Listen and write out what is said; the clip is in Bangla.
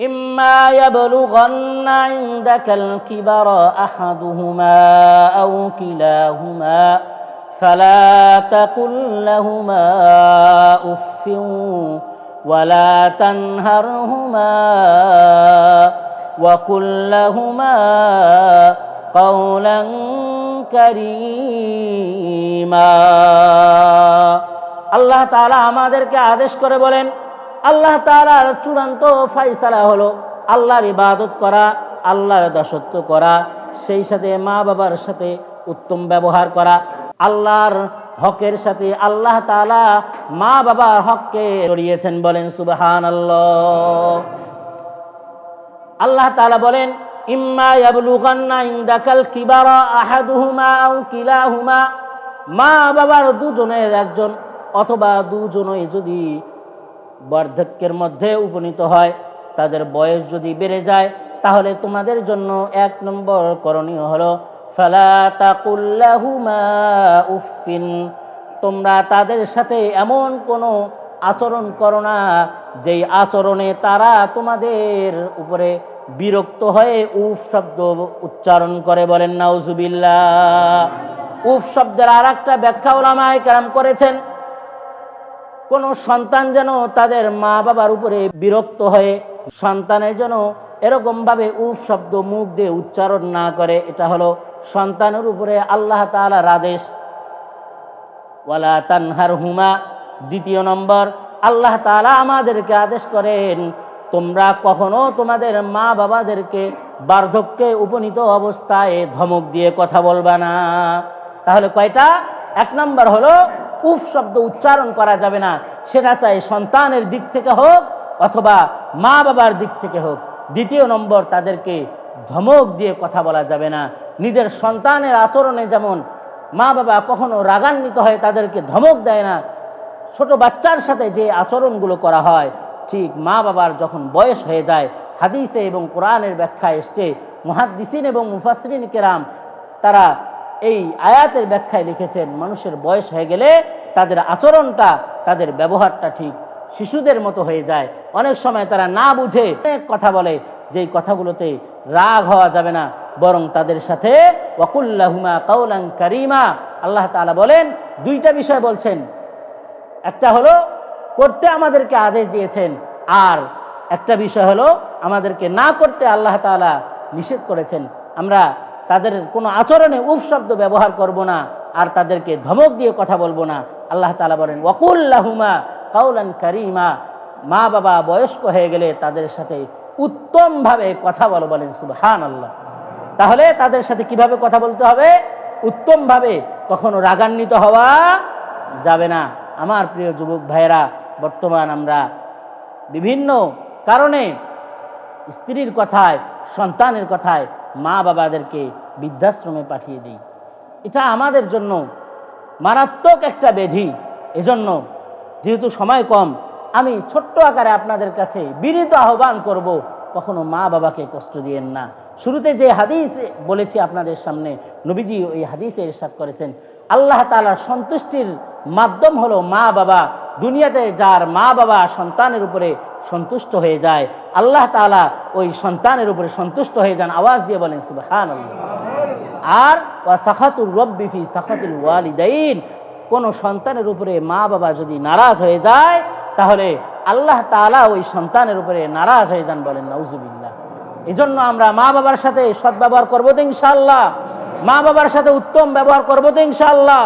إما يبلغن عندك الكبر أحدهما أو كلاهما فلا تقل لهما أف ولا تنهرهما وقل لهما قولا كريما আল্লাহ তাআলা আমাদেরকে আদেশ করে বলেন আল্লাহ তাআলার চূড়ান্ত ফাইসালা হলো আল্লাহর ইবাদত করা, আল্লাহর দাসত্ব করা, সেই সাথে মা বাবার সাথে উত্তম ব্যবহার করা, আল্লাহর হকের সাথে আল্লাহ তাআলা মা বাবার হককে জড়িয়েছেন বলেন সুবাহান আল্লাহ তালা বলেন, ইম্মা ইয়াবলুগান্না ইনদাকাল কিবারা আহাদুহুমা আও কিলাহুমা। মা বাবার দুজনের একজন অথবা দুজনই যদি বার্ধক্যের মধ্যে উপনীত হয়। তাদের বয়স যদি বেড়ে যায়, তাহলে তোমাদের জন্য এক নম্বর করণীয় হলো উফিন তোমরা তাদের সাথে এমন কোনো আচরণ করো না, যেই আচরণে তারা তোমাদের উপরে বিরক্ত হয়ে উফ শব্দ উচ্চারণ করে বলেন, নাউজুবিল্লাহ। উফ শব্দের আর একটা ব্যাখ্যা ওলামায় কেরাম করেছেন কোনো সন্তান যেন তাদের মা বাবার উপরে বিরক্ত হয়ে সন্তানের যেন এরকমভাবে উফ শব্দ মুখ দিয়ে উচ্চারণ না করে, এটা হলো সন্তানের উপরে আল্লাহ তাআলার আদেশ। ওয়ালা তানহার হুমা দ্বিতীয় নম্বর, আল্লাহ তাআলা আমাদেরকে আদেশ করেন, তোমরা কখনো তোমাদের মা বাবাদেরকে বার্ধক্যে উপনীত অবস্থায় ধমক দিয়ে কথা বলবা না। তাহলে কয়টা? এক নম্বর হলো উফ শব্দ উচ্চারণ করা যাবে না। সেটা চাই সন্তানের দিক থেকে হোক অথবা মা বাবার দিক থেকে হোক। দ্বিতীয় নম্বর, তাদেরকে ধমক দিয়ে কথা বলা যাবে না। নিজের সন্তানের আচরণে যেমন মা বাবা কখনো রাগান্বিত হয়, তাদেরকে ধমক দেয় না। ছোট বাচ্চার সাথে যে আচরণগুলো করা হয়, ঠিক মা বাবার যখন বয়স হয়ে যায়, হাদিসে এবং কোরআনের ব্যাখ্যা এসছে, মুহাদ্দিসিন এবং মুফাসরিন কেরাম তারা এই আয়াতের ব্যাখ্যায় লিখেছেন, মানুষের বয়স হয়ে গেলে তাদের আচরণটা, তাদের ব্যবহারটা ঠিক শিশুদের মতো হয়ে যায়। অনেক সময় তারা না বুঝে অনেক কথা বলে, যেই কথাগুলোতে রাগ হওয়া যাবে না। বরং তাদের সাথে ওয়াকুল্লাহুমা কাউলাং কারিমা। আল্লাহ তাআলা বলেন, দুইটা বিষয় বলছেন। একটা হলো, করতে আমাদেরকে আদেশ দিয়েছেন। আর একটা বিষয় হলো, আমাদেরকে না করতে আল্লাহ তাআলা নিষেধ করেছেন। আমরা তাদের কোনো আচরণে উফ শব্দ ব্যবহার করব না, আর তাদেরকে ধমক দিয়ে কথা বলব না। আল্লাহ তাআলা বলেন ওয়াকুল্লাহুমা কাউলান কারিমা। মা বাবা বয়স্ক হয়ে গেলে তাদের সাথে উত্তমভাবে কথা বলো বলেন সুবহান আল্লাহ তাহলে তাদের সাথে কীভাবে কথা বলতে হবে? উত্তমভাবে। কখনো রাগান্বিত হওয়া যাবে না। আমার প্রিয় যুবক ভাইয়েরা, বর্তমান আমরা বিভিন্ন কারণে স্ত্রীর কথায়, সন্তানের কথায় মা বাবাদেরকে বৃদ্ধাশ্রমে পাঠিয়ে দিই। এটা আমাদের জন্য মারাত্মক একটা ব্যাধি। এজন্য যেহেতু সময় কম, আমি ছোট্ট আকারে আপনাদের কাছে বিনীত আহ্বান করব, কখনো মা বাবাকে কষ্ট দিয়েন না। শুরুতে যে হাদিস বলেছি আপনাদের সামনে, নবীজি ওই হাদিসে ইরশাদ করেছেন, আল্লাহ তাআলার সন্তুষ্টির মাধ্যম হলো মা বাবা। দুনিয়াতে যার মা বাবা সন্তানের উপরে সন্তুষ্ট হয়ে যায়, আল্লাহ তাআলা ওই সন্তানের উপরে সন্তুষ্ট হয়ে যান। আওয়াজ দিয়ে বলেন, সুবহানাল্লাহ। আর সাখাতুর রব্বিফি সাখাতুল ওয়ালিদাইন। কোন সন্তানের উপরে মা বাবা যদি নারাজ হয়ে যায়, তাহলে আল্লাহ তালা ওই সন্তানের উপরে নারাজ হয়ে যান বলেন, নাউজুবিল্লাহ। এই জন্য আমরা মা বাবার সাথে সদ্ব্যবহার করব তো ইনশাল্লাহ মা বাবার সাথে উত্তম ব্যবহার করব তো ইনশাআল্লাহ।